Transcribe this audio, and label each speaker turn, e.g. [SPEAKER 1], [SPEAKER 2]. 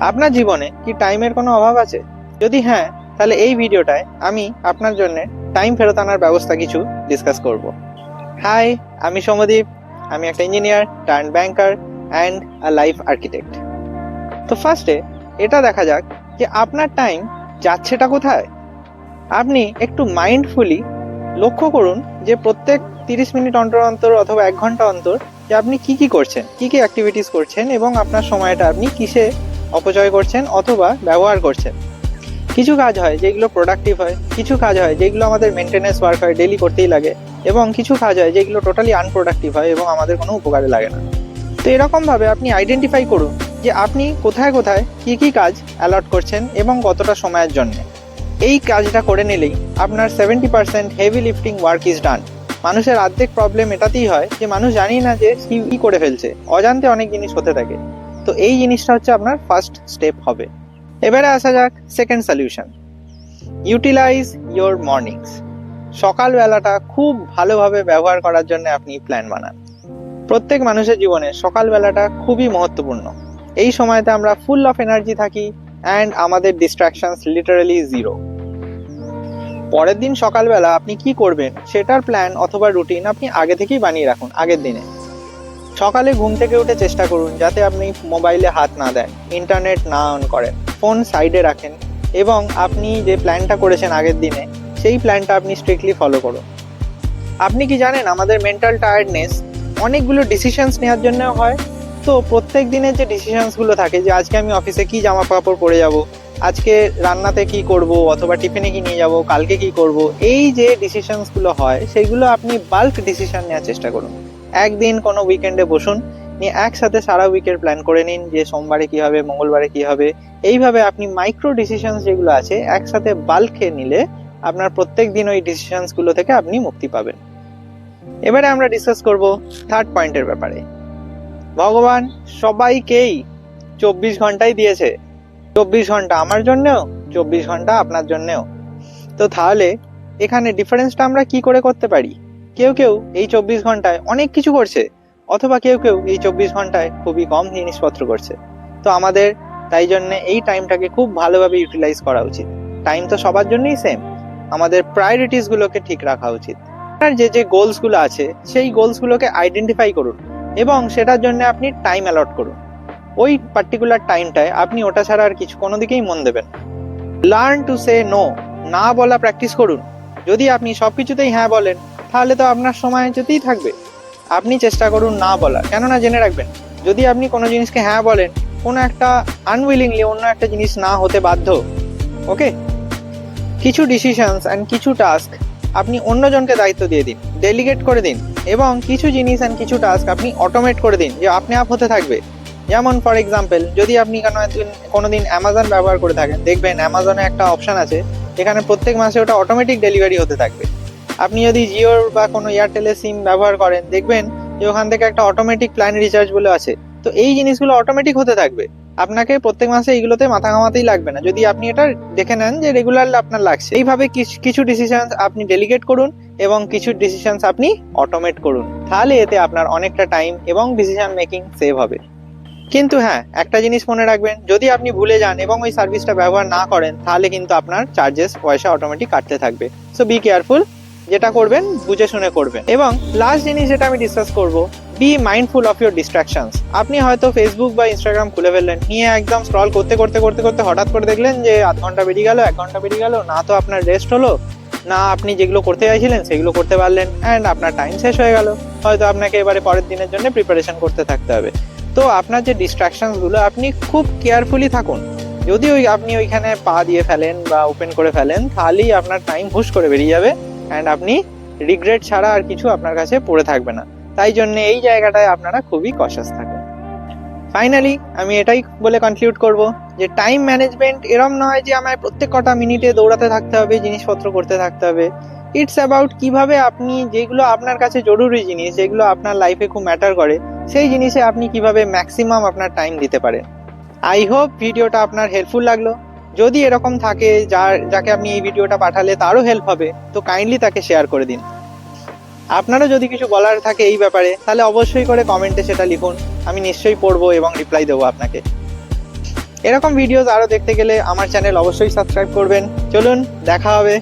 [SPEAKER 1] আপনার জীবনে কি টাইমের কোনো অভাব আছে? যদি হ্যাঁ তাহলে এই ভিডিওটায় আমি আপনার জন্য টাইম ফেরত আনার ব্যবস্থা কিছু ডিসকাস করব। হাই আমি সমদীপ আমি একটা engineer turn banker and uh life architect তো ফার্স্টে এটা দেখা যাক যে আপনার টাইম যাচ্ছেটা কোথায়? আপনি একটু মাইন্ডফুলি লক্ষ্য করুন যে প্রত্যেক তিরিশ মিনিট অন্তর অন্তর অথবা এক ঘণ্টা অন্তর যে আপনি কি কি করছেন, কি কি অ্যাক্টিভিটিস করছেন এবং আপনার সময়টা আপনি কিসে অপচয় করছেন অথবা ব্যবহার করছেন। কিছু কাজ হয় যেগুলো প্রোডাক্টিভ হয়, কিছু কাজ হয় যেগুলো আমাদের মেনটেন্যান্স ওয়ার্ক হয় ডেলি করতেই লাগে, এবং কিছু কাজ হয় যেগুলো টোটালি আনপ্রোডাক্টিভ হয় এবং আমাদের কোনো উপকারে লাগে না। তো এরকমভাবে আপনি আইডেন্টিফাই করুন যে আপনি কোথায় কোথায় কি কি কাজ অ্যালট করছেন এবং কতটা সময়ের জন্য। এই কাজটা করে নিলেই আপনার seventy percent heavy lifting work is done মানুষের অর্ধেক প্রবলেম এটাতেই হয় যে মানুষ জানি না যে কি করে ফেলছে। অজান্তে অনেক জিনিস হতে থাকে। তো এই জিনিসটা হচ্ছে আপনার ফার্স্ট স্টেপ হবে। এবারে আসা যাক second solution utilize your mornings সকালবেলাটা খুব ভালোভাবে ব্যবহার করার জন্য আপনি প্ল্যান বানান। প্রত্যেক মানুষের জীবনে সকালবেলাটা খুবই মহত্বপূর্ণ। এই সময়তে আমরা ফুল অফ এনার্জি থাকি অ্যান্ড আমাদের ডিস্ট্রাকশনস লিটারালি জিরো পরের দিন সকালবেলা আপনি কি করবেন, সেটার প্ল্যান অথবা রুটিন আপনি আগে থেকেই বানিয়ে রাখুন, আগের দিনে। সকালে ঘুম থেকে উঠে চেষ্টা করুন যাতে আপনি মোবাইলে হাত না দেন ইন্টারনেট না অন করেন ফোন সাইডে রাখেন এবং আপনি যে প্ল্যানটা করেছেন আগের দিনে, সেই প্ল্যানটা আপনি স্ট্রিক্টলি ফলো করুন। আপনি কি জানেন, আমাদের মেন্টাল টায়ার্ডনেস অনেকগুলো ডিসিশনস নেওয়ার জন্য হয়। তো প্রত্যেক দিনের যে ডিসিশনসগুলো থাকে, যে আজকে আমি অফিসে কি জামা কাপড় পরে যাব, আজকে রান্নাতে কি করব, অথবা টিফিনে কি নিয়ে যাব, কালকে কি করব, এই যে ডিসিশনসগুলো হয়, সেগুলো আপনি বাল্ক ডিসিশন নেওয়ার চেষ্টা করুন। একদিন কোনো উইকেন্ডে বসুন, নিয়ে একসাথে সারা উইকের প্ল্যান করে নিন যে সোমবারে কি হবে, মঙ্গলবারে কি হবে। এইভাবে আপনি মাইক্রো ডিসিশনস যেগুলো আছে একসাথে বাল্কে নিলে আপনার প্রত্যেক দিন ওই ডিসিশনসগুলো থেকে আপনি মুক্তি পাবেন। এবারে আমরা ডিসকাস করব থার্ড পয়েন্টের ব্যাপারে। ভগবান সবাইকেই চব্বিশ ঘন্টাই দিয়েছে। চব্বিশ ঘণ্টা আমার জন্যেও, চব্বিশ ঘণ্টা আপনার জন্যেও। তো তাহলে এখানে ডিফারেন্সটা আমরা কি করে করতে পারি? কেউ কেউ এই চব্বিশ ঘন্টায় অনেক কিছু করছে, অথবা কেউ কেউ এই চব্বিশ ঘন্টায় খুবই কম জিনিসপত্র করছে। তো আমাদের তাই জন্য এই টাইমটাকে খুব ভালোভাবে ইউটিলাইজ করা উচিত। টাইম তো সবার জন্যই সেম আমাদের প্রায়োরিটিস গুলোকে ঠিক রাখা উচিত। আপনার যে যে গোলসগুলো আছে, সেই গোলস গুলোকে আইডেন্টিফাই করুন এবং সেটার জন্য আপনি টাইম অ্যালট করুন। ওই পার্টিকুলার টাইমটায় আপনি ওটা ছাড়া আর কিছু কোনো দিকেই মন দেবেন লার্ন টু সে নো না বলা প্র্যাকটিস করুন। যদি আপনি সব কিছুতেই হ্যাঁ বলেন তাহলে তো আপনার সময় যেতেই থাকবে। আপনি চেষ্টা করুন না বলার। কেননা জেনে রাখবেন, যদি আপনি কোনো জিনিসকে হ্যাঁ বলেন, কোনো একটা আনউইলিংলি অন্য একটা জিনিস না হতে বাধ্য, ওকে? কিছু ডিসিশনস অ্যান্ড কিছু টাস্ক আপনি অন্যজনকে দায়িত্ব দিয়ে দিন ডেলিগেট করে দিন, এবং কিছু জিনিস অ্যান্ড কিছু টাস্ক আপনি অটোমেট করে দিন, যে আপনি আপ হতে থাকবে। যেমন ফর এক্সাম্পল যদি আপনি কোনো একদিন কোনো দিন অ্যামাজন ব্যবহার করে থাকেন, দেখবেন অ্যামাজনে একটা অপশান আছে এখানে প্রত্যেক মাসে ওটা অটোমেটিক ডেলিভারি হতে থাকবে। আপনি যদি জিওর বা কোনো এয়ারটেলের সিম ব্যবহার করেন, দেখবেন যে ওখান থেকে একটা অটোমেটিক প্ল্যান রিচার্জ বলে আছে। তো এই জিনিসগুলো অটোমেটিক হতে থাকবে। আপনাকে প্রত্যেক মাসে এইগুলোতে মাথা ঘামাতেই লাগবে না। যদি আপনি এটা দেখে নেন যে রেগুলারলি আপনার লাগছে। এইভাবে কিছু- কিছু ডিসিশন আপনি ডেলিগেট করুন এবং কিছু ডিসিশনস আপনি অটোমেট করুন। তাহলে এতে আপনার অনেকটা টাইম এবং ডিসিশন মেকিং সেভ হবে। কিন্তু হ্যাঁ একটা জিনিস মনে রাখবেন, যদি আপনি ভুলে যান এবং ওই সার্ভিসটা ব্যবহার না করেন, তাহলে কিন্তু আপনার চার্জেস পয়সা অটোমেটিক কাটতে থাকবে। সো বি কেয়ারফুল যেটা করবেন, বুঝে শুনে করবেন। এবং লাস্ট জিনিস যেটা আমি ডিসকাস করব be mindful of your distractions আপনি হয়তো ফেসবুক বা ইনস্টাগ্রাম খুলে ফেললেন, নিয়ে একদম স্ক্রল করতে করতে করতে করতে হঠাৎ করে দেখলেন যে আধ ঘণ্টা বেরিয়ে গেল, এক ঘণ্টা বেরিয়ে গেল, না তো আপনার রেস্ট হলো, না আপনি যেগুলো করতে চাইছিলেন সেগুলো করতে পারলেন অ্যান্ড আপনার টাইম শেষ হয়ে গেল। হয়তো আপনাকে এবারে পরের দিনের জন্য প্রিপারেশন করতে থাকতে হবে। তো আপনার যে ডিস্ট্রাকশনসগুলো আপনি খুব কেয়ারফুলি থাকুন। যদি ওই আপনি ওইখানে পা দিয়ে ফেলেন বা ওপেন করে ফেলেন, তাহলেই আপনার টাইম হুশ করে বেরিয়ে যাবে। অ্যান্ড আপনি রিগ্রেট ছাড়া আর কিছু আপনার কাছে পড়ে থাকবে না। তাই জন্য এই জায়গাটায় আপনারা খুবই কশাস থাকুন। ফাইনালি আমি এটাই বলে কনক্লুড করব যে টাইম ম্যানেজমেন্ট এরম নয় যে আমায় প্রত্যেক কটা মিনিটে দৌড়াতে থাকতে হবে, জিনিসপত্র করতে থাকতে হবে। ইটস অ্যাবাউট কীভাবে আপনি যেগুলো আপনার কাছে জরুরি জিনিস, যেগুলো আপনার লাইফে খুব ম্যাটার করে, সেই জিনিসে আপনি কীভাবে ম্যাক্সিমাম আপনার টাইম দিতে পারেন। আই হোপ ভিডিওটা আপনার হেল্পফুল লাগল। যদি এরকম থাকে, যার, যাকে আপনি এই ভিডিওটা পাঠালে তারও হেল্প হবে, তো কাইন্ডলি তাকে শেয়ার করে দিন। আপনারও যদি কিছু বলার থাকে এই ব্যাপারে, তাহলে অবশ্যই করে কমেন্টে সেটা লিখুন, আমি নিশ্চয়ই পড়ব এবং রিপ্লাই দেবো আপনাকে। এরকম ভিডিওস আরও দেখতে গেলে আমার চ্যানেল অবশ্যই সাবস্ক্রাইব করবেন। চলুন, দেখা হবে।